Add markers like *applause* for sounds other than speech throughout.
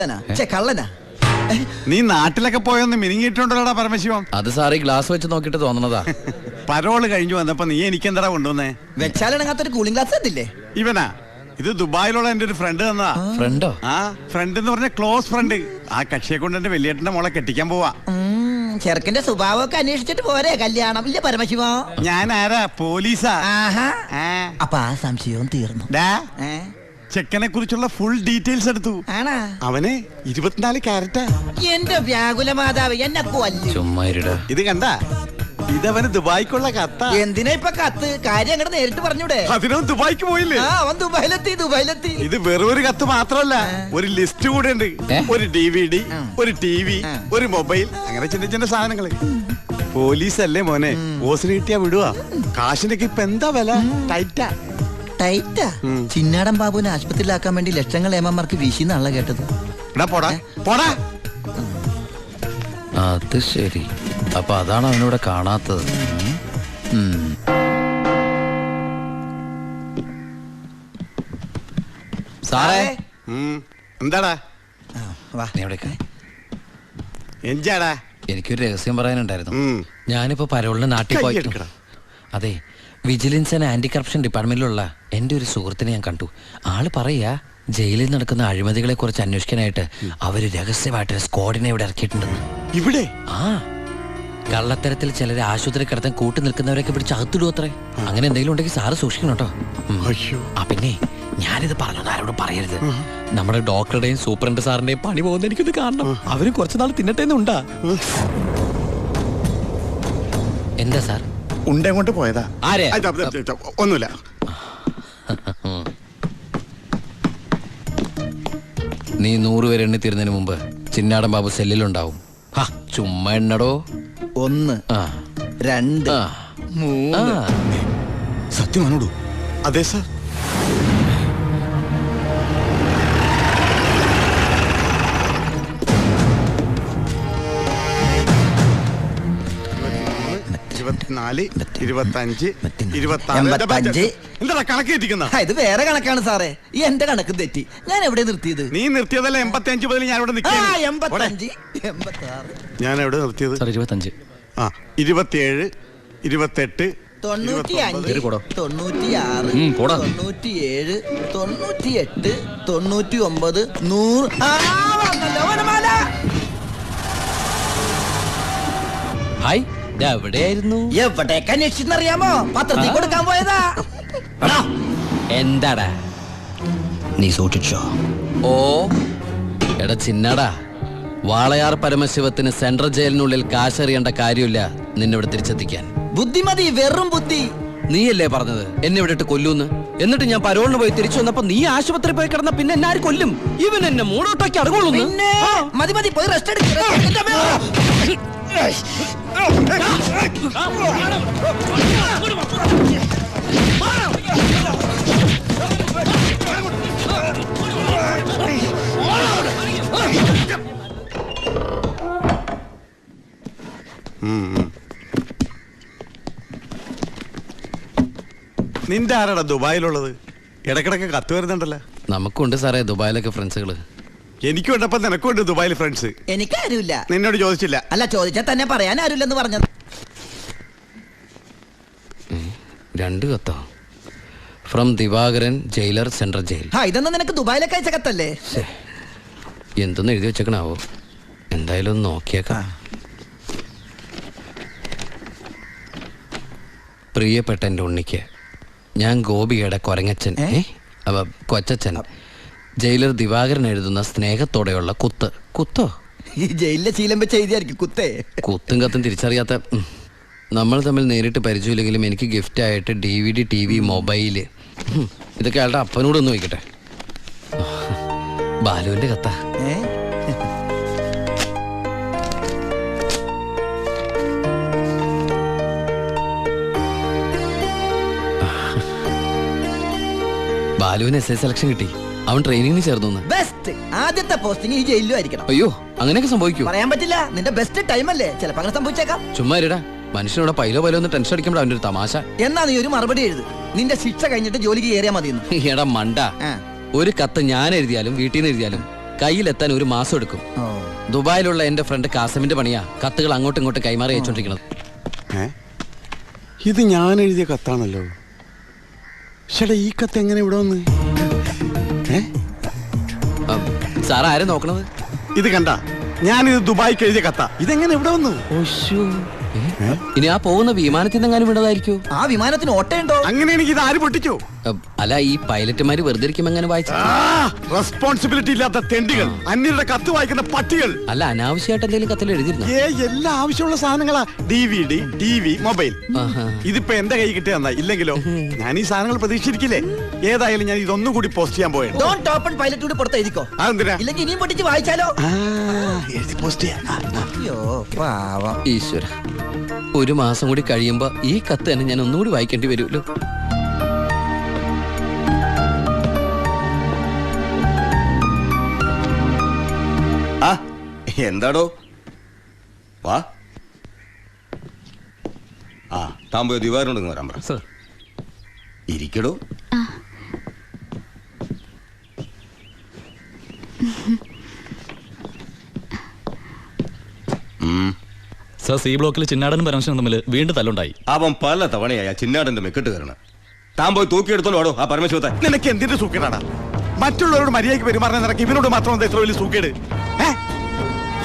കള്ളനാ? നീ നാട്ടിലൊക്കെ പോയൊന്ന് മിനിങ്ങിയിട്ടുണ്ടല്ലോടാ പരമശിവം. അത് സാറി ഗ്ലാസ് വെച്ച് നോക്കിട്ട് തോന്നണതാ. *laughs* പരോൾ കഴിഞ്ഞു വന്നപ്പോ നീ എനിക്ക് എന്താ കൊണ്ടുവന്നേ? വെച്ചാലിണങ്ങാത്തൊരു കൂളിംഗ് ഗ്ലാസ് എന്തില്ലേ ഇവനാ ഇത് ദുബായിലുള്ള എന്റെ ഒരു ഫ്രണ്ട് തന്നതാ. ഫ്രണ്ടോ ആ ഫ്രണ്ട് എന്ന് പറഞ്ഞ ക്ലോസ് ഫ്രണ്ട് ആ കക്ഷിയെ കൊണ്ട് എന്റെ വലിയേട്ടന്റെ മോളെ കെട്ടിക്കാൻ പോവാ. ചെറുക്കന്റെ സ്വഭാവമൊക്കെ അന്വേഷിച്ചിട്ട് പോരെ കല്യാണം ഇല്ല പരമശിവോ? ഞാൻ ആരാ പോലീസാ. അപ്പൊ ആ സംശയവും തീർന്നു. ചെക്കനെ കുറിച്ചുള്ള ഫുൾ ഡീറ്റെയിൽസ് എടുത്തു. ആണാ? അവന് ഇരുപത്തിനാല് ക്യാരറ്റാ. എന്റെ വ്യാകുല മാതാവ് എന്നെ കൊല്ലു. ചുമ്മാ ഇരുടാ. ഇത് കണ്ട? ഇതവന് ദുബായിക്കുള്ള കത്ത. എന്തിനാ ഇപ്പൊ കത്ത്? കാര്യം അങ്ങോട്ട് നേരിട്ട് പറഞ്ഞൂടെ? അതിനും ദുബായിക്ക് പോയില്ലേ? ആ അവൻ ദുബായിലെത്തി ദുബായിലെത്തി. ഇത് വെറും ഒരു കത്ത് മാത്രമല്ല ഒരു ലിസ്റ്റ് കൂടെ ഉണ്ട്. ഒരു ഡി വി ഡി ഒരു ടി വി ഒരു മൊബൈൽ അങ്ങനെ ചിന്ന ചിന്ന സാധനങ്ങൾ. പോലീസ് അല്ലേ മോനെ ഓസിന് കിട്ടിയാ വിടുവാ. കാശിനൊക്കെ ഇപ്പൊ എന്താ വില? ടൈറ്റാ ടൈറ്റാ. ചിന്നാടൻ ബാബുവിനെ ആശുപത്രിയിലാക്കാൻ വേണ്ടി ലക്ഷങ്ങൾ ഏമാർക്ക് വീശിന്നാണല്ലോ കേട്ടത്. എടാ പോടാ പോടാ. അത് ശരി. അപ്പൊ അതാണ് അവനിവിടെ കാണാത്തത്. സാറേ? എന്താടാ? വാ. നീ എവിടേക്ക് എഞ്ചാടാ എനിക്കൊരു രഹസ്യം പറയാനുണ്ടായിരുന്നു. ഞാനിപ്പോ പരോളിന് നാട്ടിൽ പോയി അതെ വിജിലൻസ് ആൻഡ് ആന്റി കറപ്ഷൻ ഡിപ്പാർട്ട്മെന്റിലുള്ള എന്റെ ഒരു സുഹൃത്തിനെ ഞാൻ കണ്ടു. ആൾ പറയാ ജയിലിൽ നടക്കുന്ന അഴിമതികളെ കുറിച്ച് അന്വേഷിക്കാനായിട്ട് അവർ രഹസ്യമായിട്ട് സ്ക്വാഡിനെ ഇവിടെ ഇറക്കിയിട്ടുണ്ടെന്ന്. ഇവിടെ? ആ. കള്ളത്തരത്തിൽ ചിലരെ ആശുപത്രി കിടത്താൻ കൂട്ടി നിൽക്കുന്നവരൊക്കെ പിടിച്ച് അകത്തിടും അത്രേ? അങ്ങനെ എന്തെങ്കിലും ഉണ്ടെങ്കിൽ സാറ് സൂക്ഷിക്കണം കേട്ടോ. ഉം. അയ്യോ. ആ പിന്നെ ഞാനിത് പറഞ്ഞു ആരോടും പറയരുത്. നമ്മുടെ ഡോക്ടറുടെയും സൂപ്രണ്ട് സാറിന്റെയും പണി പോകുന്ന എനിക്കിത് കാണണം. അവരും കുറച്ചു നാൾ തിന്നട്ടെ എന്നുണ്ടാ. എന്താ സാർ? ഉണ്ട കൊണ്ട് പോയതാ. ആരെ? ആ, ഇതാ, ഇതാ, ഇതാ, ഒന്നുമില്ല. നീ നൂറ് പേര് എണ്ണി തീരുന്നതിന് മുമ്പ് ചിന്നാടൻ ബാബു സെല്ലിലുണ്ടാവും. ഹാ, ചുമ്മാ എണ്ണടോ. ഒന്ന് ആ. രണ്ട് ആ. മൂന്ന്. സത്യമാണോടു അതെ സാർ. ഇരുപത്തിനാല് ഇരുപത്തഞ്ച് ഇരുപത്തിനാല്. എന്താ കണക്ക് തെറ്റിക്കുന്ന? ആ, ഇത് വേറെ കണക്കാണ് സാറേ. ഈ എന്റെ കണക്ക് തെറ്റി. ഞാൻ എവിടെ നിർത്തിയത്? നീ നിർത്തിയതല്ല എൺപത്തി അഞ്ച് മുതൽ ഞാൻ ഇവിടെ ഞാൻ എവിടെ നിർത്തിയത്? ഇരുപത്തഞ്ച്. ആ ഇരുപത്തിയേഴ് ഇരുപത്തെട്ട് തൊണ്ണൂറ്റി അഞ്ച് കേറി പോടോ. തൊണ്ണൂറ്റി ഒമ്പത് നൂറ്. ആ, വന്നല്ലോ വനമാല. ഹായ്. ഇത് എവിടെയായിരുന്നു എവിടേക്ക് അന്വേഷിച്ചെന്നറിയാമോ? പത്രത്തിൽ കൊടുക്കാൻ പോയതാ. എന്താടാ? നീ സൂക്ഷിച്ചോ. ഓ. എടാ ചിന്നടാ. വാളയാർ പരമശിവത്തിന് സെൻട്രൽ ജയിലിനുള്ളിൽ കാശറിയേണ്ട കാര്യമില്ല നിന്നിവിടെ തിരിച്ചെത്തിക്കാൻ. ബുദ്ധിമതി വെറും ബുദ്ധി. നീയല്ലേ പറഞ്ഞത്? എന്നെ ഇവിടെ ഇട്ട് കൊല്ലൂന്ന്? എന്നിട്ട് ഞാൻ പരോളിന് പോയി തിരിച്ചു വന്നപ്പോ നീ ആശുപത്രി പോയി കിടന്ന പിന്നെ എന്നെ ആര് കൊല്ലും? ഇവൻ എന്നെ മൂടോട്ടാക്കി അടങ്ങുള്ളൂ മതി മതി പോയി റെസ്റ്റ് എടുക്കുക നിന്റെ ആരാടാ ദുബായിലുള്ളത്? ഇടക്കിടക്ക് കത്ത് വരുന്നുണ്ടല്ലോ. നമുക്കുണ്ട് സാറേ ദുബായിലൊക്കെ ഫ്രണ്ട്സുകൾ എനിക്കും ഉണ്ടപ്പോ നിനക്കും ഉണ്ട് ദുബായിൽ ഫ്രണ്ട്സ് എനിക്കാരുമില്ല. നിന്നോട് ചോദിച്ചില്ല. അല്ല ചോദിച്ചാൽ തന്നെ പറയാൻ ആരുമില്ലെന്ന് പറഞ്ഞത് രണ്ട് കത്തോ? From Divakaran jailer central jail ആ ഇതൊന്നും നിനക്ക് ദുബായിലൊക്കെ അയച്ച കത്തല്ലേ? എന്തൊന്നും എഴുതി വെച്ചേക്കണാവോ? എന്തായാലും ഒന്ന് നോക്കിയേക്കാം. പ്രിയപ്പെട്ട എന്റെ ഉണ്ണിക്ക് ഞാൻ ഗോപിയുടെ കൊരങ്ങച്ചൻ? അവ കൊച്ചച്ചൻ. ജയിലർ ദിവാകരൻ എഴുതുന്ന സ്നേഹത്തോടെയുള്ള കുത്ത്. കുത്തോ? ഈ ജയിലിലെ ശീലം വെച്ച് എഴുതിയായിരിക്കും കുത്തേ. കുത്തും കത്തും തിരിച്ചറിയാത്ത ഉം. നമ്മൾ തമ്മിൽ നേരിട്ട് പരിചയമില്ലെങ്കിലും എനിക്ക് ഗിഫ്റ്റ് ആയിട്ട് D V D T V mobile ഉം. ഇതൊക്കെ അയാളുടെ അപ്പനോടൊന്ന് നോക്കട്ടെ ബാലുവിന്റെ കത്ത. ഏ? ബാലുവിന് എസ് ഐ സെലക്ഷൻ കിട്ടി. അവൻ ട്രെയിനിങ്ങിന് ചേർന്നു ബെസ്റ്റ് ആദ്യത്തെ പോസ്റ്റിംഗ് ഈ ജയിലിലും ആയിരിക്കണം. അയ്യോ അങ്ങനെയൊക്കെ സംഭവിക്കും. പറയാൻ പറ്റില്ല. നിന്റെ ബെസ്റ്റ് ടൈം അല്ലേ? ചിലപ്പോ അങ്ങനെ സംഭവിച്ചേക്കാം. ചുമ്മാ ഇരടാ. മനുഷ്യനോട് പൈലോ പൈലോ ഒന്ന് ടെൻഷൻ അടിക്കുമ്പോൾ അവന്റെ ഒരു തമാശ. എന്നാ നീ ഒരു മറുപടി എഴുത്. നിന്റെ ശിക്ഷ കഴിഞ്ഞിട്ട് ജോലിക്ക് കയറിയാൽ മതി *laughs* എടാ മണ്ട. ഒരു കത്ത് ഞാൻ എഴുതിയാലും വീട്ടിൽ നിന്ന് എഴുതിയാലും കയ്യിലെത്താൻ ഒരു മാസം എടുക്കും. ദുബായിലുള്ള എന്റെ ഫ്രണ്ട് കാസമിന്റെ പണിയാ കത്തുകൾ അങ്ങോട്ടും ഇങ്ങോട്ടും കൈമാറി അയച്ചോണ്ടിരിക്കുന്നത് ഇത് ഞാൻ എഴുതിയ കത്താണല്ലോ. ചേട്ടാ ഈ കത്ത് എങ്ങനെ ഇവിടെ വന്ന്? സാർ ആരെ നോക്കണത്? ഇത് കണ്ട. ഞാനിത് ദുബായിക്ക് എഴുതിയ കത്ത. ഇതെങ്ങനെ ഇവിടെ വന്നു? ഇനി ആ പോകുന്ന വിമാനത്തിന് എങ്ങാനും വിടതായിരിക്കോ ആ വിമാനത്തിന് ഓട്ടയുണ്ടോ? അങ്ങനെ എനിക്ക് ഇത് ആര് പൊട്ടിച്ചു? അല്ല ഈ പൈലറ്റുമാര് വെറുതെ എങ്ങനെ വായിച്ചു? റെസ്പോൺസിബിലിറ്റി ഇല്ലാത്ത തെണ്ടികൾ അന്യരുടെ കത്ത് വായിക്കുന്ന പട്ടികൾ. അല്ല അനാവശ്യമായിട്ട് എന്തെങ്കിലും കത്തിൽ എഴുതിയിരുന്നു? ഏ എല്ലാ ആവശ്യമുള്ള സാധനങ്ങളാ. D V D T V mobile. ഇതിപ്പോ എന്റെ കൈ കിട്ടിയ ഇല്ലെങ്കിലോ? ഞാൻ ഈ സാധനങ്ങൾ പ്രതീക്ഷിച്ചിരിക്കില്ലേ? ഏതായാലും ഞാൻ ഇതൊന്നും കൂടി പോസ്റ്റ് ചെയ്യാൻ പോയത് ഡോൺ ടോപ്പൺ പൈലറ്റ് കൂടി പുറത്ത് എഴുതിക്കോ. അതെന്തിനാ? ഇല്ലെങ്കിൽ ഇനിയും പൊട്ടിച്ച് വായിച്ചാലോ? എഴുതി പോസ്റ്റ് ചെയ്യാം. ആ, ആ. അയ്യോ പാവം. ഈശ്വര ഒരു മാസം കൂടി കഴിയുമ്പോ ഈ കത്ത് തന്നെ ഞാൻ ഒന്നുകൂടി വായിക്കേണ്ടി വരുമല്ലോ. ആ എന്താടോ? വാ. ആ താൻ പോയി വരാൻ പറ. ഇരിക്കടോ. സർ സി ബ്ലോക്കിൽ ചിന്നാടനും പരമശനും തമ്മിൽ വീണ്ടും തല്ലുണ്ടായി. അവൻ പല തവണയായി ആ ചിന്നാടന്റെ മെക്കിട്ട് കയറണം. താൻ പോയി തൂക്കിയെടുത്തോണ്ട് വാടോ ആ പരമശിവത്തെ നിനക്ക് എന്തിന്റെ സൂക്കേടാടാ? മറ്റുള്ളവരോട് മര്യാദയ്ക്ക് പെരുമാറുന്ന നിനക്ക് ഇവനോട് മാത്രം എന്താ ഇത്ര വലിയ സൂക്കേട്?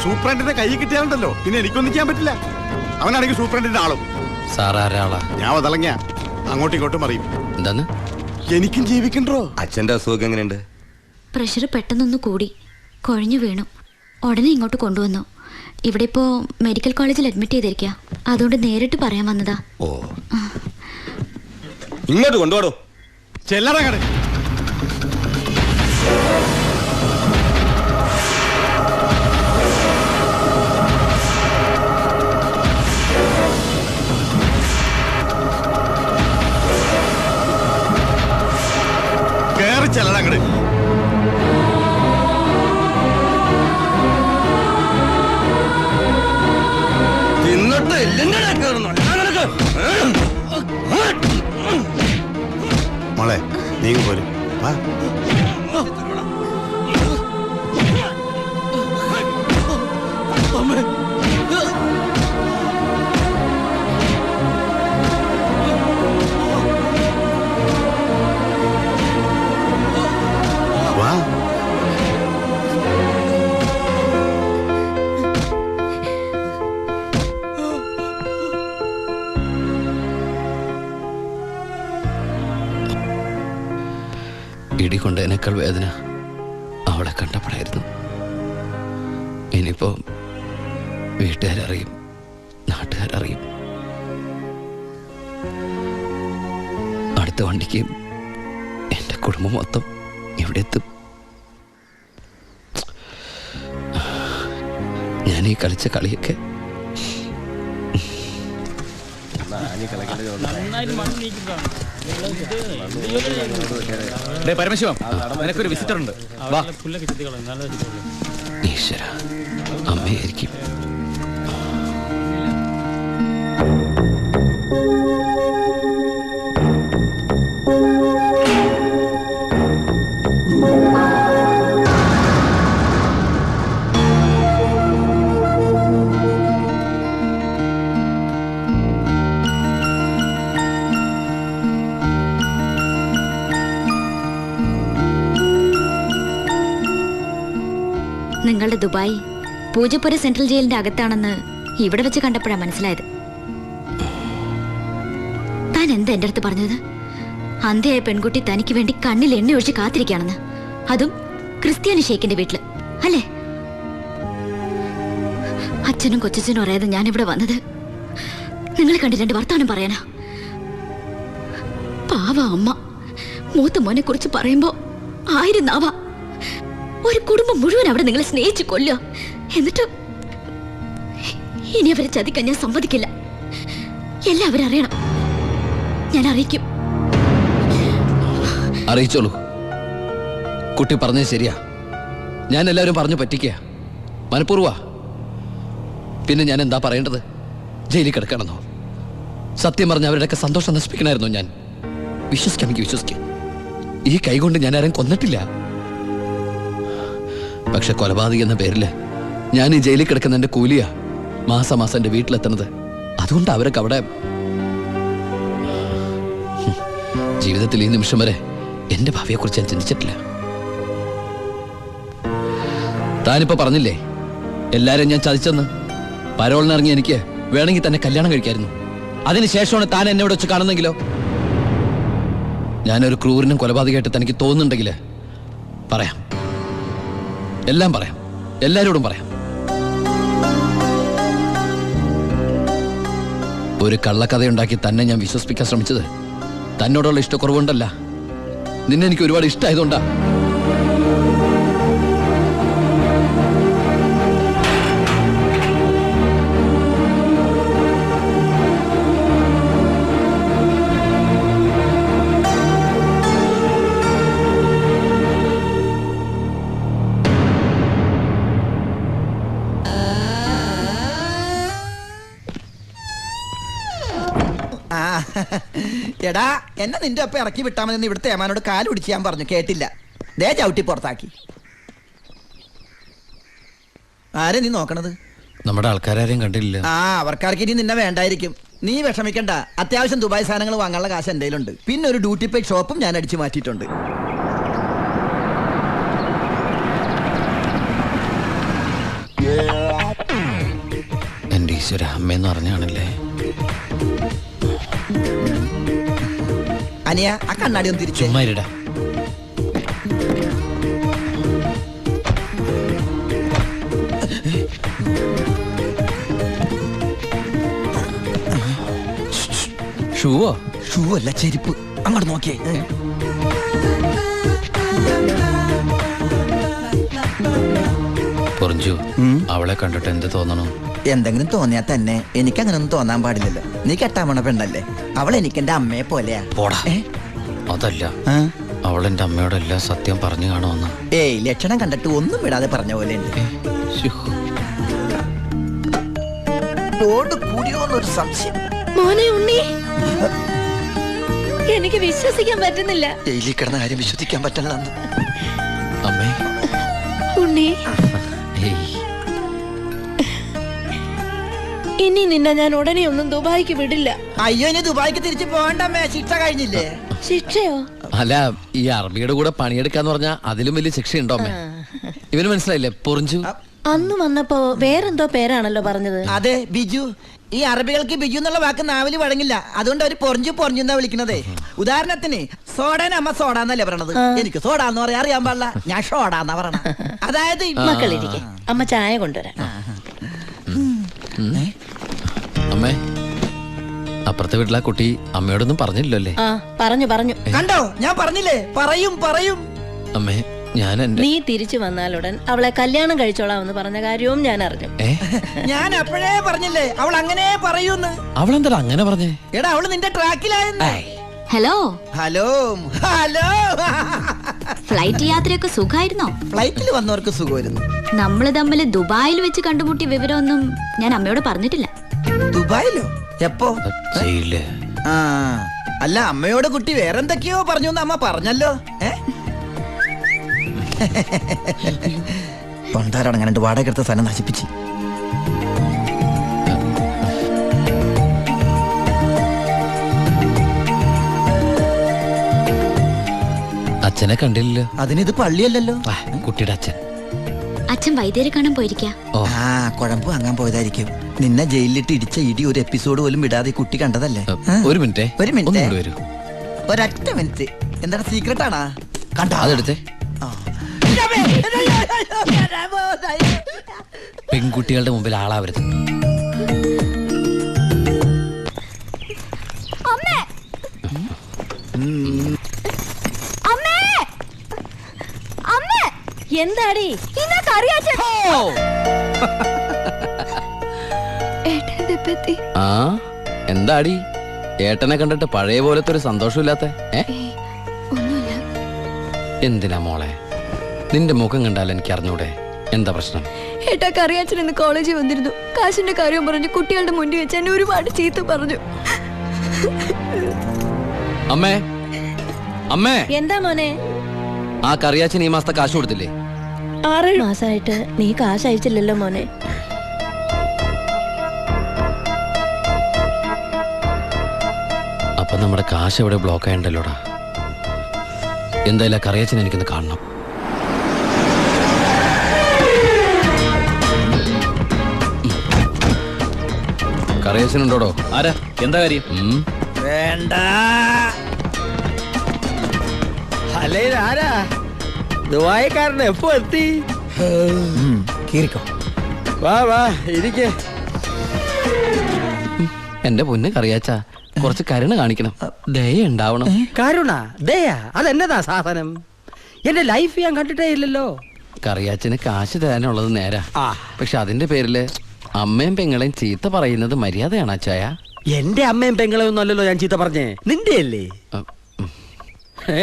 സൂപ്രണ്ടിന്റെ കൈ കിട്ടിയാലുണ്ടല്ലോ. പിന്നെ എനിക്കൊന്നും ചെയ്യാൻ പറ്റില്ല. അവനാണെങ്കിൽ സൂപ്രണ്ടിന്റെ ആളും. സാറാരാളാ ഞാൻ വതളങ്ങിയ അങ്ങോട്ടും ഇങ്ങോട്ടും അറിയും എന്താന്ന് എനിക്കും ജീവിക്കണ്ടോ? അച്ഛന്റെ അസുഖം എങ്ങനെയുണ്ട്? പ്രഷർ പെട്ടെന്നൊന്ന് കൂടി. കുഴഞ്ഞു വീണു. ഉടനെ ഇങ്ങോട്ട് കൊണ്ടുവന്നു. ഇവിടെ ഇപ്പോൾ മെഡിക്കൽ കോളേജിൽ അഡ്മിറ്റ് ചെയ്തിരിക്കുക അതുകൊണ്ട് നേരിട്ട് പറയാൻ വന്നതാ. ഓ. ഇങ്ങോട്ട് കൊണ്ടുപോടോ ചെല്ലറങ്ങട് കേറി ചെല്ലറങ്ങട് തിന്നിട്ട് മോളെ നീങ്ങ ഇടി കൊണ്ടതിനേക്കാൾ വേദന അവളെ കണ്ടപ്പോഴായിരുന്നു. ഇനിയിപ്പോ വീട്ടുകാരറിയും നാട്ടുകാരറിയും. അടുത്ത വണ്ടിക്ക് എന്റെ കുടുംബം മൊത്തം ഇവിടെ എത്തും ഞാൻ ഈ കളിച്ച കളിയൊക്കെ പരമശിവം നിനക്കൊരു വിസിറ്റർ ഉണ്ട്. വാ. ഈശ്വര അമ്മയായിരിക്കും. നിങ്ങളുടെ ദുബായ്. പൂജപ്പുര സെൻട്രൽ ജയിലിന്റെ അകത്താണെന്ന് ഇവിടെ വെച്ച് കണ്ടപ്പോഴാണ് മനസ്സിലായത്. താൻ എന്താ എന്റെ അടുത്ത് പറഞ്ഞത്? അന്ധയായ പെൺകുട്ടി തനിക്ക് വേണ്ടി കണ്ണിൽ എണ്ണ ഒഴിച്ച് കാത്തിരിക്കുകയാണെന്ന്. അതും ക്രിസ്ത്യാനി ഷേഖിന്റെ വീട്ടിൽ. അല്ലേ? അച്ഛനും കൊച്ചച്ഛനും അറിയാതെ ഞാൻ ഇവിടെ വന്നത്. നിങ്ങളെ കണ്ട് രണ്ട് വർത്താനം പറയാനാ? പാവ അമ്മ. മൂത്ത മോനെ കുറിച്ച് പറയുമ്പോ ആയിരുന്നാവാ നാവാ. ഒരു കുടുംബം മുഴുവൻ അവിടെ നിങ്ങളെ സ്നേഹിച്ച് കൊല്ലോ എന്നിട്ട് ഇനി അവരെ ചതിക്കാൻ ഞാൻ സമ്മതിക്കില്ല. എല്ലാവരും അറിയണം. ഞാൻ അറിയിക്കും. അറിയിച്ചോളൂ. കുട്ടി പറഞ്ഞത് ശരിയാ. ഞാൻ എല്ലാവരും പറഞ്ഞു പറ്റിക്കുക. മനഃപൂർവ. പിന്നെ ഞാൻ എന്താ പറയേണ്ടത്? ജയിലിൽ കിടക്കണമെന്നോ? സത്യം പറഞ്ഞ അവരുടെയൊക്കെ സന്തോഷം നശിപ്പിക്കണമായിരുന്നു ഞാൻ? വിശ്വസിക്കാം എനിക്ക് വിശ്വസിക്കാം. ഈ കൈകൊണ്ട് ഞാൻ ആരും കൊന്നിട്ടില്ല. പക്ഷെ കൊലപാതകി എന്ന പേരിൽ ഞാൻ ഈ ജയിലിൽ കിടക്കുന്ന എന്റെ കൂലിയാ മാസമാസം മാസം എന്റെ വീട്ടിലെത്തുന്നത്. അതുകൊണ്ട് അവരൊക്കെ അവിടെ. ജീവിതത്തിൽ ഈ നിമിഷം വരെ എന്റെ ഭാവിയെക്കുറിച്ച് ഞാൻ ചിന്തിച്ചിട്ടില്ല. താനിപ്പോ പറഞ്ഞില്ലേ എല്ലാരും ഞാൻ ചതിച്ചെന്ന്? പരോളിനിറങ്ങി എനിക്ക് വേണമെങ്കിൽ തന്നെ കല്യാണം കഴിക്കായിരുന്നു. അതിനുശേഷമാണ് താൻ എന്നെ ഇവിടെ വെച്ച് കാണുന്നെങ്കിലോ? ഞാനൊരു ക്രൂരനും കൊലപാതകമായിട്ട് തനിക്ക് തോന്നുന്നുണ്ടെങ്കിൽ പറയാം. എല്ലാം പറയാം. എല്ലാരോടും പറയാം. ഒരു കള്ളക്കഥയുണ്ടാക്കി തന്നെ ഞാൻ വിശ്വസിപ്പിക്കാൻ ശ്രമിച്ചത്. തന്നോടുള്ള ഇഷ്ടക്കുറവുണ്ടല്ല. നിന്നെനിക്ക് ഒരുപാട് ഇഷ്ടമായതുകൊണ്ടാ ആ എടാ എന്നെ നിന്റെ ഒപ്പം ഇറക്കി വിട്ടാ മതി ഇവിടുത്തെ ഏമാനോട് കാൽ പിടിച്ച് ഞാൻ പറഞ്ഞു. കേട്ടില്ല. ദേ ചവിട്ടി പുറത്താക്കി. ആരെ നീ നോക്കണത്? നമ്മുടെ ആൾക്കാരും കണ്ടില്ല. ആ അവർക്കാർക്ക് ഇനി നിന്നെ വേണ്ടായിരിക്കും. നീ വിഷമിക്കണ്ട. അത്യാവശ്യം ദുബായ് സാധനങ്ങൾ വാങ്ങാനുള്ള കാശ് എന്തെങ്കിലും ഉണ്ട് പിന്നെ ഒരു ഡ്യൂട്ടി പേ ഷോപ്പും ഞാൻ അടിച്ചു മാറ്റിയിട്ടുണ്ട്. എന്റെ ഈശ്വര അമ്മയെന്ന് പറഞ്ഞാണല്ലേ? അനിയ ആ കണ്ണാടി ഒന്ന് തിരിച്ചു. ചുമ്മാ ഇരിടാ ഷൂവോ? ഷൂ അല്ല ചെരുപ്പ്. അങ്ങോട്ട് നോക്കിയേ. പൊറിഞ്ചു അവളെ കണ്ടിട്ട് എന്ത് തോന്നണം? എന്തെങ്കിലും തോന്നിയാ തന്നെ എനിക്ക് അങ്ങനെ ഒന്നും തോന്നാൻ പാടില്ലല്ലോ. നീ കെട്ടാമണ പെണ്ണല്ലേ? അവൾ എനിക്ക് എന്റെ അമ്മയെ പോലെയാ. പോടാ. അതല്ല? അവൾ എന്റെ അമ്മയോടെല്ലാം സത്യം പറഞ്ഞു കാണുമെന്ന്. ഏയ് ലക്ഷണം കണ്ടിട്ട് ഒന്നും വിടാതെ പറഞ്ഞ പോലെ ഉണ്ട്. കൂടിയോന്നൊരു സംശയം. മോനെ ഉണ്ണി. എനിക്ക് വിശ്വസിക്കാൻ പറ്റുന്നില്ല. ജയിലിൽ കിടന്ന കാര്യം വിശ്വസിക്കാൻ പറ്റില്ല അമ്മേ. ഉണ്ണി. ഇനി നിന്നെ ഞാൻ ഉടനെ ഒന്നും ദുബായിക്ക് വിടില്ല. അയ്യോ ഇനി ദുബായിക്ക് തിരിച്ചു പോകണ്ടമ്മേ ശിക്ഷ കഴിഞ്ഞില്ലേ? ശിക്ഷയോ? അല്ല ഈ അറബിയുടെ കൂടെ പണിയെടുക്കാന്ന് പറഞ്ഞാ അതിലും വലിയ ശിക്ഷയുണ്ടോ അമ്മേ? ഇവന് മനസ്സിലായില്ലേ? പൊറിഞ്ചു. അന്ന് വന്നപ്പോ വേറെന്തോ പേരാണല്ലോ പറഞ്ഞത്. അതെ ബിജു. ഈ അറബികൾക്ക് ബിജു എന്നുള്ള വാക്ക് നാവിൽ വഴങ്ങില്ല. അതുകൊണ്ട് അവർ പൊറിഞ്ചു പൊറിഞ്ഞു എന്നാ വിളിക്കണതേ. ഉദാഹരണത്തിന് സോഡേന അമ്മ സോഡ എന്നല്ലേ പറയണത് എനിക്ക് സോഡ എന്ന് പറയാൻ അറിയാൻ പാടില്ല. ഞാൻ ഷോഡ എന്നാ പറയണ. അതായത് മക്കളിരിക്കെ അമ്മ ചായ കൊണ്ടുവരാം. അപ്പുറത്തെ വീട്ടിലെ കുട്ടി. അമ്മയോടൊന്നും പറഞ്ഞില്ലല്ലേ? അല്ലേ ആ പറഞ്ഞു പറഞ്ഞു. കണ്ടോ? ഞാൻ പറഞ്ഞില്ലേ? പറയും പറയും. അമ്മേ ഞാൻ എന്റെ നീ തിരിച്ചു വന്നാലുടൻ അവളെ കല്യാണം കഴിച്ചോളാമെന്ന് പറഞ്ഞ കാര്യവും ഞാൻ അറിഞ്ഞു. ഏ? ഞാൻ അപ്പോഴേ പറഞ്ഞില്ലേ? അവൾ അങ്ങനെ പറയൂന്ന് അവളെന്താ അങ്ങനെ പറഞ്ഞേ? എടാ അവൾ നിന്റെ ട്രാക്കിലായെന്ന്. ഹലോ? Hello hello. ഫ്ലൈറ്റ് യാത്രയൊക്കെ സുഖമായിരുന്നോ ഫ്ലൈറ്റിൽ വന്നവർക്ക് സുഖമായിരുന്നു. നമ്മൾ തമ്മിൽ ദുബായിൽ വെച്ച് കണ്ടുമുട്ടിയ വിവരമൊന്നും ഞാൻ അമ്മയോട് പറഞ്ഞിട്ടില്ല. ദുബായിലോ? എപ്പോ? ചെയ്യില്ലേ ആ അല്ല അമ്മയോട് കുട്ടി വേറെന്തൊക്കെയോ പറഞ്ഞു എന്ന് അമ്മ പറഞ്ഞല്ലോ. ഏ? എന്റെ വാടക എടുത്ത സ്ഥലം നശിപ്പിച്ച്. അച്ഛനെ കണ്ടില്ലല്ലോ. അതിനിത് പള്ളിയല്ലല്ലോ. കുട്ടിയുടെ അച്ഛൻ. അച്ഛൻ വൈദ്യരെ കാണാൻ പോയിരിക്കാം. ഓ. ആ കുഴമ്പ് അങ്ങാൻ പോയതായിരിക്കും. നിന്നെ ജയിലിലിട്ട് ഇടിച്ച ഇടി ഒരു എപ്പിസോഡ് പോലും വിടാതെ ഈ കുട്ടി കണ്ടതല്ലേ? ഒരു മിനിറ്റേ. ഒരു മിനിറ്റ്. വരൂ. ഒരൊറ്റ മിനിറ്റ്. എന്താണ് സീക്രട്ട് ആണാ? കണ്ടോ? അതെടുത്തേ. ആ. പെൺകുട്ടികളുടെ മുമ്പിൽ ആളാവരുത്. എന്താടി? *laughs* ആ എന്താടി? ഏട്ടനെ കണ്ടിട്ട് പഴയ പോലത്തെ ഒരു സന്തോഷമില്ലാത്ത ഒന്നുമില്ല. എന്തിനാ മോളെ? നിന്റെ മുഖം കണ്ടാൽ എനിക്ക് അറിഞ്ഞൂടെ എന്താ പ്രശ്നം? ഏട്ടാ കറിയാച്ചൻ ഇന്ന് കോളേജിൽ വന്നിരുന്നു. കാശിന്റെ കാര്യം പറഞ്ഞു കുട്ടികളുടെ മുന്നിൽ വെച്ച് എന്നെ ഒരുപാട് ചീത്ത പറഞ്ഞു. അമ്മേ അമ്മേ. എന്താ മോനെ? ആ കറിയാച്ചൻ ഈ മാസത്തെ കാശ് കൊടുത്തില്ലേ? ആറേഴ് മാസമായിട്ട് നീ കാശ് അയച്ചില്ലല്ലോ മോനെ. അപ്പൊ നമ്മുടെ കാശ് എവിടെ ബ്ലോക്ക് ആയണ്ടല്ലോടാ? എന്തായാലും കറിയച്ചനെ എനിക്കൊന്ന് കാണണം. കറിയച്ചനുണ്ടോടോ? ആരാ? എന്താ കാര്യം? വേണ്ട. അല്ലേ ആരാ? ദുബായിക്കാരൻ എപ്പോ എത്തി? കീറിക്കോ. വാ വാ ഇരിക്കേ. എന്റെ പൊന്ന് കറിയാച്ച. കുറച്ച് കരുണ കാണിക്കണം. ദയ ഉണ്ടാവണം. കരുണ ദയ അതെന്നതാ സാധനം? എന്റെ ലൈഫ് ഞാൻ കണ്ടിട്ടേ ഇല്ലല്ലോ. കറിയാച്ചന് കാശ് തരാനുള്ളത് നേരാ. പക്ഷെ അതിന്റെ പേരിൽ അമ്മയും പെങ്ങളെയും ചീത്ത പറയുന്നത് മര്യാദയാണ് അച്ചായ. എന്റെ അമ്മയും പെങ്ങളെയും ഒന്നും അല്ലല്ലോ ഞാൻ ചീത്ത പറഞ്ഞേ. നിന്റെ അല്ലേ?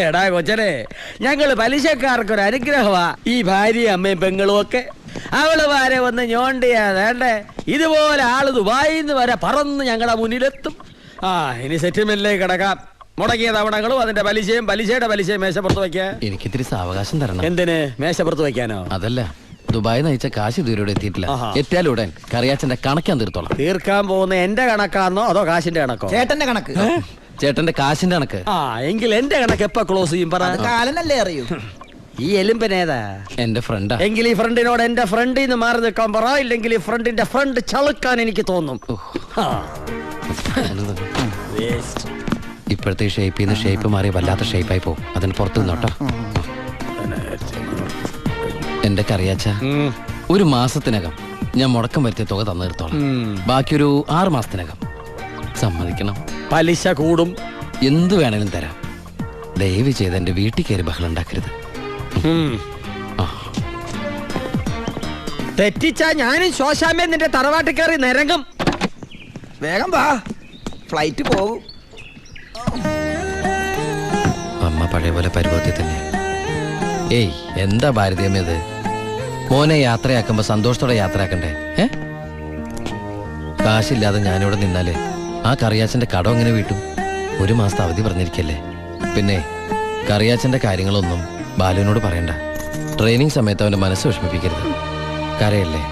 എടാ കൊച്ചനെ ഞങ്ങൾ പലിശക്കാർക്കൊരു അനുഗ്രഹമാ. ഈ ഭാര്യ അമ്മയും പെങ്ങളും ഒക്കെ. അവൾ വരെ വന്ന് ഞോണ്ടിയാ വേണ്ടേ? ഇതുപോലെ ആൾ ദുബായിന്ന് വരെ പറന്ന് ഞങ്ങളുടെ മുന്നിലെത്തും. ആ ഇനി സെറ്റിൽമെന്റിലേക്ക് കിടക്കാം. മുടങ്ങിയ തവണകളും അതിന്റെ പലിശയും പലിശയുടെ പലിശയും മേശപ്പുറത്ത് വയ്ക്കാൻ എനിക്കിത്തിരി സാവകാശം തരണം. എന്തിന്? മേശപ്പുറത്ത് വയ്ക്കാനോ? അതല്ല ദുബായ് നയിച്ച കാശ് ഇതുവരെ എത്തിയിട്ടില്ല. എത്തിയാലുടൻ കറിയാച്ചന്റെ കണക്കാൻ തീർത്തോളാം. തീർക്കാൻ പോകുന്ന എന്റെ കണക്കാണോ അതോ കാശിന്റെ കണക്കോ? ചേട്ടന്റെ കണക്ക്. ചേട്ടന്റെ കാശിന്റെ കണക്ക്. ആ എങ്കിൽ എന്റെ കണക്ക് എപ്പോ ക്ലോസ് ചെയ്യും പറ. കാലനല്ലേ അറിയൂ. ഈ എലുമ്പനേതാ എന്റെ ഫ്രണ്ടാ. എങ്കിൽ ഈ ഫ്രണ്ടിനോട് എന്റെ ഫ്രണ്ടിൽ നിന്ന് മാറി നിൽക്കാൻ പറ ഇല്ലെങ്കിൽ ഈ ഫ്രണ്ടിന്റെ ഫ്രണ്ട് ചളുക്കാൻ എനിക്ക് തോന്നും. ഇപ്പോഴത്തെ ഷേപ്പിൽ നിന്ന് ഷേപ്പ് മാറി വല്ലാത്ത ഷേപ്പായി പോകും. അതിന് പുറത്തു നിന്നോട്ടോ എന്റെ കറിയാച്ച. ഒരു മാസത്തിനകം ഞാൻ മുടക്കം വരുത്തിയ തുക തന്നു തീർത്തോളാം ഉം. ബാക്കി ഒരു ആറ് മാസത്തിനകം. സമ്മതിക്കണം. പലിശ കൂടും. എന്തു വേണേലും തരാം. ദയവ് ചെയ്ത് എന്റെ വീട്ടിൽ കയറി ബഹളം ഉണ്ടാക്കരുത്. തെറ്റിച്ചാ ഞാനും ശോശാമേ നിന്റെ തറവാട്ടിൽ കയറി നിരങ്ങും. വേഗം വാ. ഫ്ലൈറ്റ് പോകും അമ്മ പഴയ പോലെ പരുവത്തിൽ തന്നെ. ഏയ് എന്താ ഭാരതീയം ഇത്? മോനെ യാത്രയാക്കുമ്പോ സന്തോഷത്തോടെ യാത്രയാക്കണ്ടേ? ഏ? കാശില്ലാതെ ഞാനിവിടെ നിന്നാലേ ആ കറിയാച്ചന്റെ കടം എങ്ങനെ വീട്ടും? ഒരു മാസത്തെ അവധി പറഞ്ഞിരിക്കല്ലേ. പിന്നെ കറിയാച്ചന്റെ കാര്യങ്ങളൊന്നും ബാലുവിനോട് പറയണ്ട. ട്രെയിനിങ് സമയത്ത് അവന്റെ മനസ്സ് വിഷമിപ്പിക്കരുത്. കരയല്ലേ?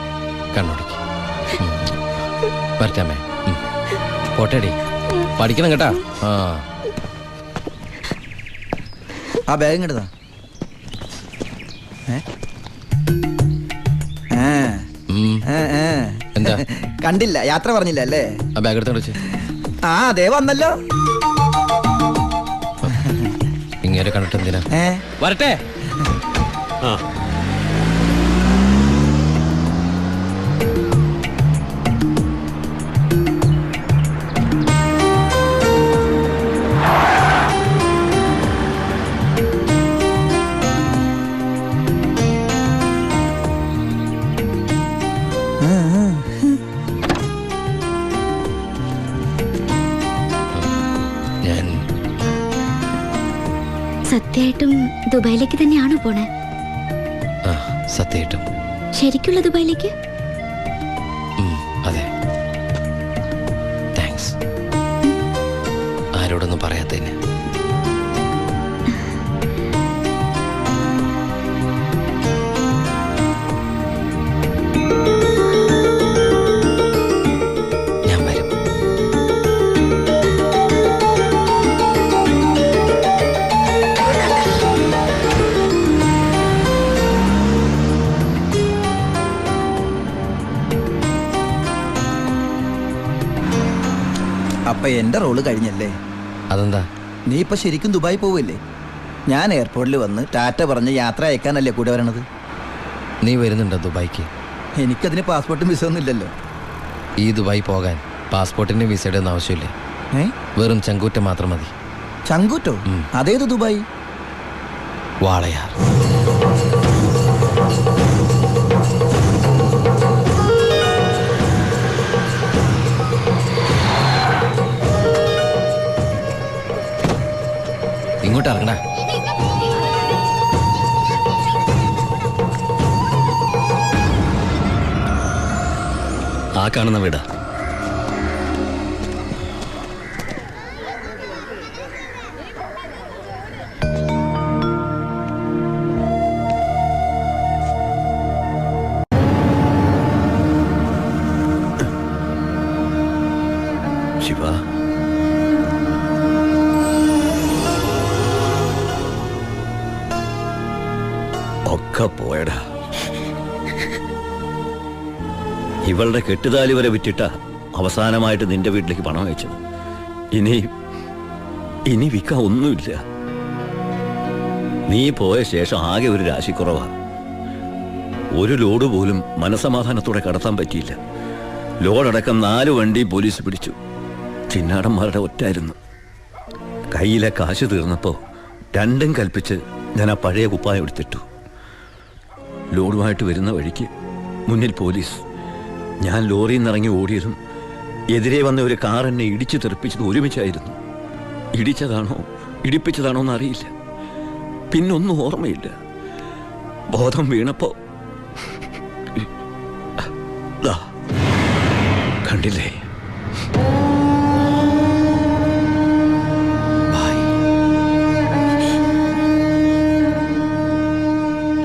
കണ്ണോടിക്ക്. പറ്റാമേ പോട്ടേടി. പഠിക്കണം കേട്ടാ. ആ. ആ ബാഗ്. എന്താ? കണ്ടില്ല യാത്ര പറഞ്ഞില്ല അല്ലേ? ആ ബാഗ് എടുത്തോണ്ട് വെച്ച്. ആ അതേ വന്നല്ലോ. ഇങ്ങനെ കണ്ടിട്ട് എന്തിനാ? വരട്ടെ. ഞാൻ സത്യമായിട്ടും ദുബായിലേക്ക് തന്നെയാണോ പോണേ? സത്യമായിട്ടും. ശരിക്കുള്ള ദുബായിലേക്ക്? അപ്പൊ എന്റെ റോൾ കഴിഞ്ഞല്ലേ? അതെന്താ? നീ ഇപ്പൊ ശരിക്കും ദുബായി പോവില്ലേ? ഞാൻ എയർപോർട്ടിൽ വന്ന് ടാറ്റ പറഞ്ഞ് യാത്ര അയക്കാനല്ലേ കൂടെ വരണത്? നീ വരുന്നുണ്ടോ ദുബായിക്ക്? എനിക്കതിന് പാസ്പോർട്ടും വിസ ഒന്നും ഇല്ലല്ലോ. ഈ ദുബായി പോകാൻ പാസ്പോർട്ടിന്റെ വിസയുടെ ഒന്നും ആവശ്യമില്ല? ഏ? വെറും ചങ്കൂറ്റം മാത്രം മതി. ചങ്കൂറ്റോ. അതേത് ദുബായി? വാളയാർ. ഇങ്ങോട്ട് ഇറങ്ങണ ആ കാണുന്ന വീടാ. ഇവളുടെ കെട്ടുതാലി വരെ വിറ്റിട്ട അവസാനമായിട്ട് നിന്റെ വീട്ടിലേക്ക് പണം അയച്ചത്. ഇനി ഇനി വിൽക്കാൻ ഒന്നുമില്ല. നീ പോയ ശേഷം ആകെ ഒരു രാശിക്കുറവാ ഒരു ലോഡ് പോലും മനസമാധാനത്തോടെ കടത്താൻ പറ്റിയില്ല. ലോഡടക്കം നാല് വണ്ടി പോലീസ് പിടിച്ചു. ചിന്നാടന്മാരുടെ ഒറ്റായിരുന്നു. കയ്യിലെ കാശ് തീർന്നപ്പോ രണ്ടും കൽപ്പിച്ച് ഞാൻ ആ പഴയ കുപ്പായം എടുത്തിട്ടു. ലോഡുമായിട്ട് വരുന്ന വഴിക്ക് മുന്നിൽ പോലീസ്. ഞാൻ ലോറിയിൽ നിന്ന് ഇറങ്ങി ഓടിയതും എതിരെ വന്ന ഒരു കാർ എന്നെ ഇടിച്ചു തെറിപ്പിച്ചത് ഒരുമിച്ചായിരുന്നു. ഇടിച്ചതാണോ ഇടിപ്പിച്ചതാണോ എന്നറിയില്ല. പിന്നൊന്നും ഓർമ്മയില്ല. ബോധം വീണപ്പോ കണ്ടില്ലേ.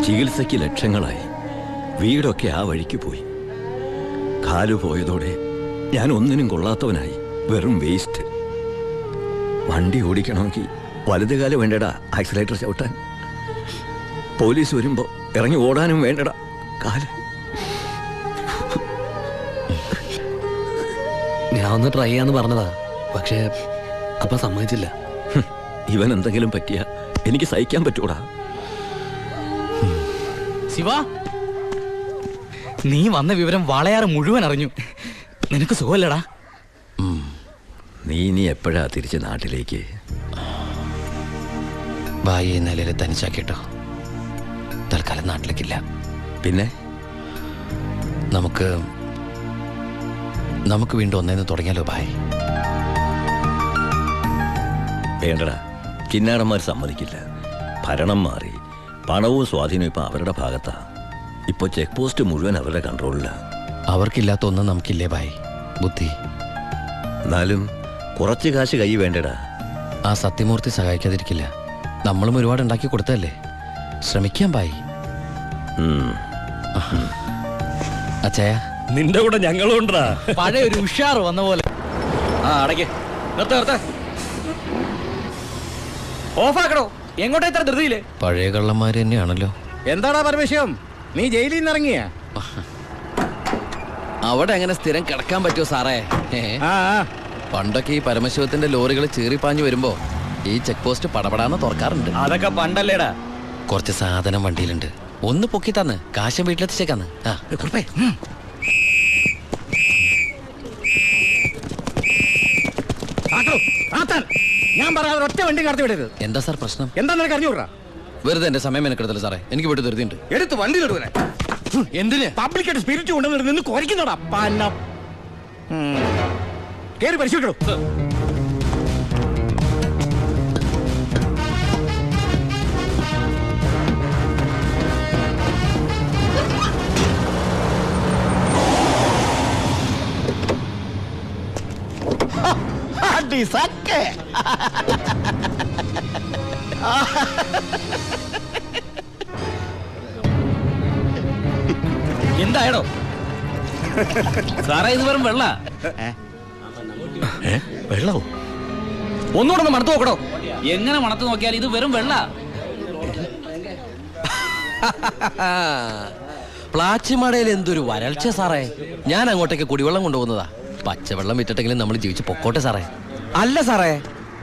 ചികിത്സയ്ക്ക് ലക്ഷങ്ങളായി. വീടൊക്കെ ആ വഴിക്ക് പോയി. കാലു പോയതോടെ ഞാൻ ഒന്നിനും കൊള്ളാത്തവനായി. വെറും വേസ്റ്റ് വണ്ടി ഓടിക്കണമെങ്കിൽ വലത് കാലം വേണ്ടടാ ആക്സിലേറ്റർ ചവിട്ടാൻ. പോലീസ് വരുമ്പോ ഇറങ്ങി ഓടാനും വേണ്ടടാ കാൽ. ഞാൻ ഒന്ന് ട്രൈ ചെയ്യാന്ന് പറഞ്ഞതാ പക്ഷേ അപ്പൊ സമ്മതിച്ചില്ല. ഇവൻ എന്തെങ്കിലും പറ്റിയ എനിക്ക് സഹിക്കാൻ പറ്റൂടാ. ശിവ നീ വന്ന വിവരം വളയാറ് മുഴുവൻ അറിഞ്ഞു. നിനക്ക് സുഖമല്ലടാ. നീ നീ എപ്പോഴാ തിരിച്ച് നാട്ടിലേക്ക്? ഈ നിലയിൽ തനിച്ചാക്കിട്ടോ തൽക്കാലം നാട്ടിലേക്കില്ല. പിന്നെ? നമുക്ക് നമുക്ക് വീണ്ടും ഒന്നേന്ന് തുടങ്ങിയാലോ ഭായി? വേണ്ടടാ. കിന്നാടന്മാർ സമ്മതിക്കില്ല. ഭരണം മാറി. പണവും സ്വാധീനവും ഇപ്പം അവരുടെ ഭാഗത്താ. ഇപ്പൊ ചെക്ക് പോസ്റ്റ് മുഴുവൻ അവരുടെ കൺട്രോളിലാണ് അവർക്കില്ലാത്ത ഒന്നും നമുക്കില്ലേ ബായ് ബുദ്ധി. എന്നാലും കുറച്ച് കാശ് കൈ വേണ്ടടാ. ആ സത്യമൂർത്തി സഹായിക്കാതിരിക്കില്ല. നമ്മളും ഒരുപാട് ഉണ്ടാക്കി കൊടുത്തല്ലേ ശ്രമിക്കാം ബായ് അച്ഛയ അച്ചയ. നിന്റെ കൂടെ ഞങ്ങളും ഉണ്ടാ പഴയ ഒരു ഉഷാർ വന്ന പോലെ. ആ അടയ്ക്ക്. നിർത്ത നിർത്ത. ഓഫാക്കണോ എങ്ങോട്ടാ ഇത്ര ധൃതിയില്ലേ പഴയ കള്ളന്മാര് തന്നെയാണല്ലോ. എന്താടാ പരമേശ്വരം? നീ ജയിലിൽ നിന്ന് ഇറങ്ങിയ അവിടെ എങ്ങനെ സ്ഥിരം കിടക്കാൻ പറ്റുമോ സാറേ? ഏ? ആ ആ. പണ്ടൊക്കെ ഈ പരമശിവത്തിന്റെ ലോറികൾ ചീറിപ്പാഞ്ഞു വരുമ്പോ ഈ ചെക്ക് പോസ്റ്റ് പടപടാന്ന് തുറക്കാറുണ്ട്. അതൊക്കെ പണ്ടല്ലേടാ. കുറച്ച് സാധനം വണ്ടിയിലുണ്ട്. ഒന്ന് പൊക്കി തന്ന്. കാശം വീട്ടിലെത്തിച്ചേക്കാന്ന്. ആ. കുറുപ്പേ. ഉം. ആട്ടോ, ആത്താൻ. ഞാൻ പറയാതെ ഒറ്റ വണ്ടി കടത്തി വിടരുത് എന്താ സാർ പ്രശ്നം? എന്താ നിനക്ക് അറിഞ്ഞൂടാ വെറുതെ എന്റെ സമയം മെനക്കെടുത്തല്ലോ സാറേ? എനിക്ക് വീട്ടിൽ ധൃതിയുണ്ട്. എടുത്ത് വണ്ടി തൊടുവനെ എന്തിന് പബ്ലിക്കായിട്ട് സ്പിരിറ്റ് കൊണ്ടുവന്നിട്ട് നിന്ന് കുറയ്ക്കുന്നോടാ പന്ന. കേറി പരിശോധിക്കണോ അടി സക്കെ. എന്തായടോ? സാറേ ഇത് വെറും വെള്ള. വെള്ളോ ഒന്നുകൂടെ ഒന്ന് മണത്ത് നോക്കടോ. എങ്ങനെ മണത്ത് നോക്കിയാൽ ഇത് വെറും വെള്ള. പ്ലാച്ചിമടയിൽ എന്തൊരു വരൾച്ച സാറേ. ഞാൻ അങ്ങോട്ടേക്ക് കുടിവെള്ളം കൊണ്ടുപോകുന്നതാ. പച്ചവെള്ളം വിറ്റിട്ടെങ്കിലും നമ്മൾ ജീവിച്ച് പൊക്കോട്ടെ സാറേ. അല്ല സാറേ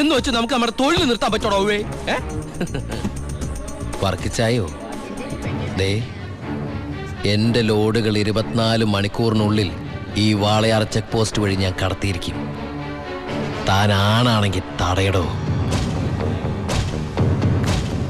എന്ന് വെച്ച് നമുക്ക് നമ്മുടെ തൊഴിൽ നിർത്താൻ പറ്റണോ വർക്കിച്ചായോ? ദേ എന്റെ ലോഡുകൾ ഇരുപത്തിനാല് മണിക്കൂറിനുള്ളിൽ ഈ വാളയാർ ചെക്ക് പോസ്റ്റ് വഴി ഞാൻ കടത്തിയിരിക്കും. താൻ ആണാണെങ്കിൽ തടയടോ.